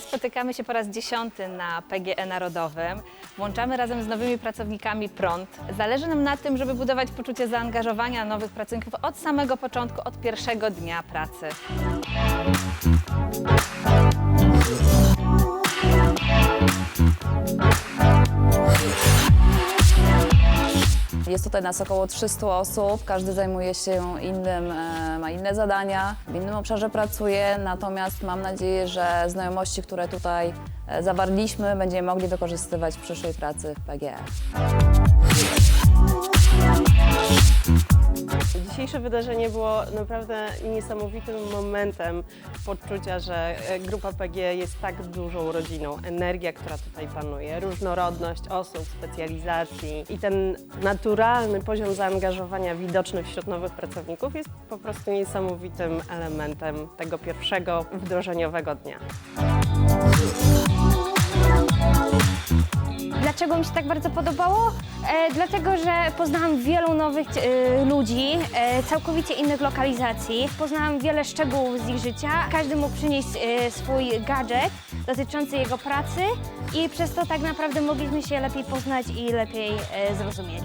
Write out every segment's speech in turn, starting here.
spotykamy się po raz dziesiąty na PGE Narodowym. Włączamy razem z nowymi pracownikami prąd. Zależy nam na tym, żeby budować poczucie zaangażowania nowych pracowników od samego początku, od pierwszego dnia pracy. Jest tutaj nas około 300 osób, każdy zajmuje się innym, e, ma inne zadania, w innym obszarze pracuje, natomiast mam nadzieję, że znajomości, które tutaj e, zawarliśmy, będziemy mogli wykorzystywać w przyszłej pracy w PGE. Dzisiejsze wydarzenie było naprawdę niesamowitym momentem poczucia, że e, grupa PG jest tak dużą rodziną. Energia, która tutaj panuje, różnorodność osób, specjalizacji i ten naturalny poziom zaangażowania widoczny wśród nowych pracowników jest po prostu niesamowitym elementem tego pierwszego wdrożeniowego dnia. Dlaczego mi się tak bardzo podobało? E, dlatego, że poznałam wielu nowych e, ludzi, e, całkowicie innych lokalizacji. Poznałam wiele szczegółów z ich życia. Każdy mógł przynieść e, swój gadżet dotyczący jego pracy i przez to tak naprawdę mogliśmy się lepiej poznać i lepiej e, zrozumieć.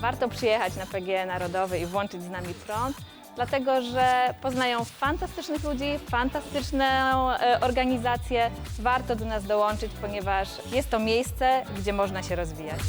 Warto przyjechać na PGE Narodowy i włączyć z nami prąd, dlatego że poznają fantastycznych ludzi, fantastyczną e, organizację. Warto do nas dołączyć, ponieważ jest to miejsce, gdzie można się rozwijać.